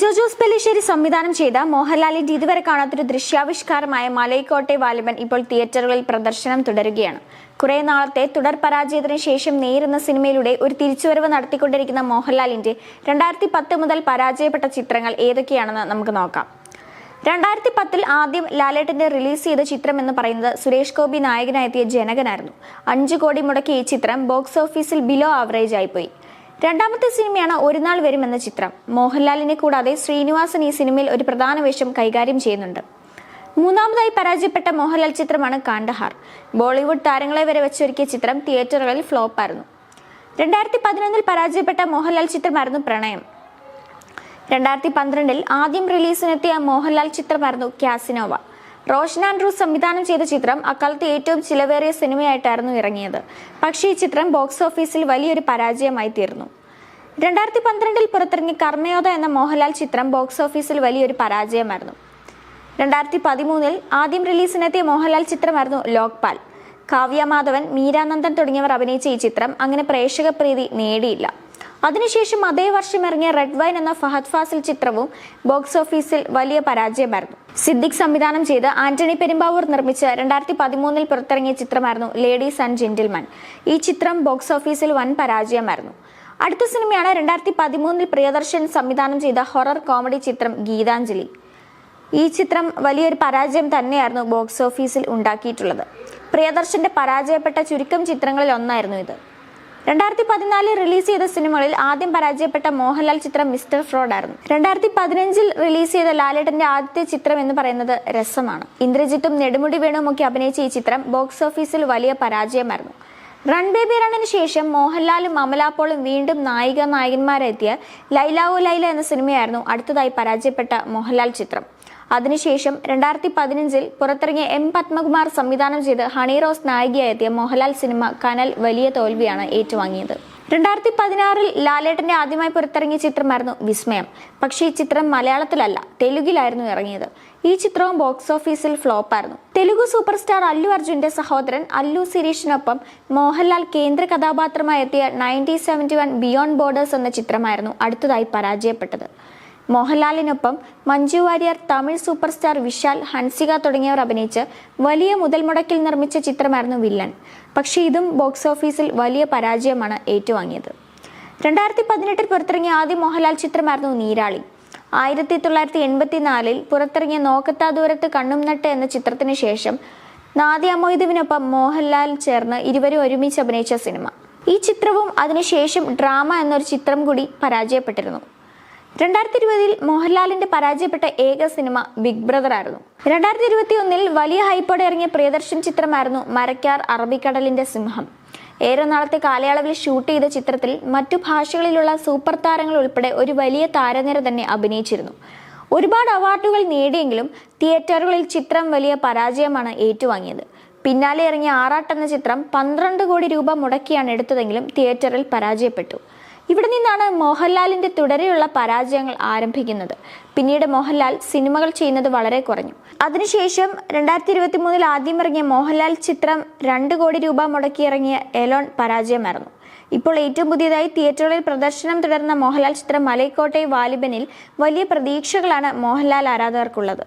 ലിജോ ജോസ് പെല്ലിശ്ശേരി സംവിധാനം ചെയ്ത മോഹൻലാലിന്റെ ഇതുവരെ കാണാത്തൊരു ദൃശ്യാവിഷ്കാരമായ മലൈക്കോട്ടെ വാലിബൻ ഇപ്പോൾ തിയേറ്ററുകളിൽ പ്രദർശനം തുടരുകയാണ്. കുറെ നാളത്തെ തുടർ പരാജയത്തിന് ശേഷം നേരുന്ന സിനിമയിലൂടെ ഒരു തിരിച്ചുവരവ് നടത്തിക്കൊണ്ടിരിക്കുന്ന മോഹൻലാലിന്റെ രണ്ടായിരത്തി പത്ത് മുതൽ പരാജയപ്പെട്ട ചിത്രങ്ങൾ ഏതൊക്കെയാണെന്ന് നമുക്ക് നോക്കാം. രണ്ടായിരത്തി പത്തിൽ ആദ്യം ലാലേട്ടന്റെ റിലീസ് ചെയ്ത ചിത്രം എന്ന് പറയുന്നത് സുരേഷ് ഗോപി നായകനായെത്തിയ ജനകനായിരുന്നു. അഞ്ചു കോടി മുടക്കിയ ഈ ചിത്രം ബോക്സ് ഓഫീസിൽ ബിലോ ആവറേജ് ആയിപ്പോയി രണ്ടാമത്തെ സിനിമയാണ് ഒരുനാൾ വരും എന്ന ചിത്രം. മോഹൻലാലിനെ കൂടാതെ ശ്രീനിവാസൻ ഈ സിനിമയിൽ ഒരു പ്രധാന വേഷം കൈകാര്യം ചെയ്യുന്നുണ്ട്. മൂന്നാമതായി പരാജയപ്പെട്ട മോഹൻലാൽ ചിത്രമാണ് കാണ്ഡഹാർ. ബോളിവുഡ് താരങ്ങളെ വരെ വെച്ചൊരുക്കിയ ചിത്രം തിയേറ്ററുകളിൽ ഫ്ലോപ്പായിരുന്നു. രണ്ടായിരത്തി പതിനൊന്നിൽ പരാജയപ്പെട്ട മോഹൻലാൽ ചിത്രമായിരുന്നു പ്രണയം. രണ്ടായിരത്തി പന്ത്രണ്ടിൽ ആദ്യം റിലീസിനെത്തിയ മോഹൻലാൽ ചിത്രമായിരുന്നു ക്യാസിനോവ റോഷൻ ആൻഡ്രൂസ് സംവിധാനം ചെയ്ത ചിത്രം അക്കാലത്ത് ഏറ്റവും ചിലവേറിയ സിനിമയായിട്ടായിരുന്നു ഇറങ്ങിയത്. പക്ഷേ ഈ ചിത്രം ബോക്സ് ഓഫീസിൽ വലിയൊരു പരാജയമായി തീർന്നു. രണ്ടായിരത്തി പന്ത്രണ്ടിൽ പുറത്തിറങ്ങിയ കർമ്മയോധ എന്ന മോഹൻലാൽ ചിത്രം ബോക്സ് ഓഫീസിൽ വലിയൊരു പരാജയമായിരുന്നു. രണ്ടായിരത്തി പതിമൂന്നിൽ ആദ്യം റിലീസിനെത്തിയ മോഹൻലാൽ ചിത്രമായിരുന്നു ലോക്പാൽ. കാവ്യ മാധവൻ മീരാനന്ദൻ തുടങ്ങിയവർ അഭിനയിച്ച ഈ ചിത്രം അങ്ങനെ പ്രേക്ഷക പ്രീതി നേടിയില്ല. അതിനുശേഷം അതേ വർഷം ഇറങ്ങിയ റെഡ് വൈൻ എന്ന ഫഹദ് ഫാസിൽ ചിത്രവും ബോക്സ് ഓഫീസിൽ വലിയ പരാജയമായിരുന്നു. സിദ്ദിഖ് സംവിധാനം ചെയ്ത് ആന്റണി പെരുമ്പാവൂർ നിർമ്മിച്ച രണ്ടായിരത്തി പതിമൂന്നിൽ പുറത്തിറങ്ങിയ ചിത്രമായിരുന്നു ലേഡീസ് ആൻഡ് ജെന്റിൽമാൻ. ഈ ചിത്രം ബോക്സ് ഓഫീസിൽ വൻ പരാജയമായിരുന്നു. അടുത്ത സിനിമയാണ് രണ്ടായിരത്തി പതിമൂന്നിൽ പ്രിയദർശൻ സംവിധാനം ചെയ്ത ഹൊറർ കോമഡി ചിത്രം ഗീതാഞ്ജലി. ഈ ചിത്രം വലിയൊരു പരാജയം തന്നെയായിരുന്നു ബോക്സ് ഓഫീസിൽ ഉണ്ടാക്കിയിട്ടുള്ളത്. പ്രിയദർശന്റെ പരാജയപ്പെട്ട ചുരുക്കം ചിത്രങ്ങളിൽ ഒന്നായിരുന്നു ഇത്. രണ്ടായിരത്തി പതിനാലിൽ റിലീസ് ചെയ്ത സിനിമകളിൽ ആദ്യം പരാജയപ്പെട്ട മോഹൻലാൽ ചിത്രം മിസ്റ്റർ ഫ്രോഡ് ആയിരുന്നു. രണ്ടായിരത്തി പതിനഞ്ചിൽ റിലീസ് ചെയ്ത ലാലേട്ടന്റെ ആദ്യത്തെ ചിത്രം എന്ന് പറയുന്നത് രസമാണ്. ഇന്ദ്രജിത്തും നെടുമുടി വേണുവും ഒക്കെ അഭിനയിച്ച ഈ ചിത്രം ബോക്സ് ഓഫീസിൽ വലിയ പരാജയമായിരുന്നു. റൺ ബേബി റണ്ണിന് ശേഷം മോഹൻലാലും അമലാപ്പോളും വീണ്ടും നായിക നായകന്മാരെത്തിയ ലൈലാവോ ലൈല എന്ന സിനിമയായിരുന്നു അടുത്തതായി പരാജയപ്പെട്ട മോഹൻലാൽ ചിത്രം. അതിനുശേഷം രണ്ടായിരത്തി പതിനഞ്ചിൽ പുറത്തിറങ്ങിയ എം പത്മകുമാർ സംവിധാനം ചെയ്ത് ഹണി റോസ് നായികയായെത്തിയ മോഹൻലാൽ സിനിമ കനൽ വലിയ തോൽവിയാണ് ഏറ്റുവാങ്ങിയത്. രണ്ടായിരത്തി പതിനാറിൽ ലാലേട്ടന്റെ ആദ്യമായി പുറത്തിറങ്ങിയ ചിത്രമായിരുന്നു വിസ്മയം. പക്ഷേ ഈ ചിത്രം മലയാളത്തിലല്ല തെലുഗിലായിരുന്നു ഇറങ്ങിയത്. ഈ ചിത്രവും ബോക്സ് ഓഫീസിൽ ഫ്ലോപ്പായിരുന്നു തെലുഗു സൂപ്പർ സ്റ്റാർ അല്ലു അർജുന്റെ സഹോദരൻ അല്ലു സിരീഷിനൊപ്പം മോഹൻലാൽ കേന്ദ്ര കഥാപാത്രമായി എത്തിയ nineteen seventy one beyond borders എന്ന ചിത്രമായിരുന്നു അടുത്തതായി പരാജയപ്പെട്ടത്. മോഹൻലാലിനൊപ്പം മഞ്ജു വാര്യർ തമിഴ് സൂപ്പർ സ്റ്റാർ വിശാൽ ഹൻസിക തുടങ്ങിയവർ അഭിനയിച്ച് വലിയ മുതൽ മുടക്കിൽ നിർമ്മിച്ച ചിത്രമായിരുന്നു വില്ലൻ. പക്ഷേ ഇതും ബോക്സ് ഓഫീസിൽ വലിയ പരാജയമാണ് ഏറ്റുവാങ്ങിയത്. രണ്ടായിരത്തി പതിനെട്ടിൽ പുറത്തിറങ്ങിയ ആദ്യ മോഹൻലാൽ ചിത്രമായിരുന്നു നീരാളി. ആയിരത്തി തൊള്ളായിരത്തി എൺപത്തിനാലിൽ പുറത്തിറങ്ങിയ നോക്കത്താ ദൂരത്ത് കണ്ണും നട്ട് എന്ന ചിത്രത്തിന് ശേഷം നാദിയ മൊയ്തുവിനൊപ്പം മോഹൻലാൽ ചേർന്ന് ഇരുവരും ഒരുമിച്ച് അഭിനയിച്ച സിനിമ. ഈ ചിത്രവും അതിനുശേഷം ഡ്രാമ എന്നൊരു ചിത്രം കൂടി പരാജയപ്പെട്ടിരുന്നു. രണ്ടായിരത്തി ഇരുപതിൽ മോഹൻലാലിന്റെ പരാജയപ്പെട്ട ഏക സിനിമ ബിഗ് ബ്രദർ ആയിരുന്നു. രണ്ടായിരത്തി ഇരുപത്തി ഒന്നിൽ വലിയ ഹൈപ്പോടെ ഇറങ്ങിയ പ്രിയദർശൻ ചിത്രമായിരുന്നു മരക്കാർ അറബിക്കടലിന്റെ സിംഹം. ഏറെ നാളത്തെ കാലയളവിൽ ഷൂട്ട് ചെയ്ത ചിത്രത്തിൽ മറ്റു ഭാഷകളിലുള്ള സൂപ്പർ താരങ്ങൾ ഉൾപ്പെടെ ഒരു വലിയ താരനിര തന്നെ അഭിനയിച്ചിരുന്നു. ഒരുപാട് അവാർഡുകൾ നേടിയെങ്കിലും തിയേറ്ററുകളിൽ ചിത്രം വലിയ പരാജയമാണ് ഏറ്റുവാങ്ങിയത്. പിന്നാലെ ഇറങ്ങിയ ആറാട്ട് എന്ന ചിത്രം പന്ത്രണ്ട് കോടി രൂപ മുടക്കിയാണ് എടുത്തതെങ്കിലും തിയേറ്ററിൽ പരാജയപ്പെട്ടു. ഇവിടെ നിന്നാണ് മോഹൻലാലിന്റെ തുടരെയുള്ള പരാജയങ്ങൾ ആരംഭിക്കുന്നത്. പിന്നീട് മോഹൻലാൽ സിനിമകൾ ചെയ്യുന്നത് വളരെ കുറഞ്ഞു. അതിനുശേഷം രണ്ടായിരത്തി ഇരുപത്തി മൂന്നിൽ ആദ്യം ഇറങ്ങിയ മോഹൻലാൽ ചിത്രം രണ്ട് കോടി രൂപ മുടക്കി ഇറങ്ങിയ എലോൺ പരാജയമായിരുന്നു. ഇപ്പോൾ ഏറ്റവും പുതിയതായി തിയേറ്ററുകളിൽ പ്രദർശനം തുടർന്ന മോഹൻലാൽ ചിത്രം മലൈക്കോട്ടെ വാലിബനിൽ വലിയ പ്രതീക്ഷകളാണ് മോഹൻലാൽ ആരാധകർക്കുള്ളത്.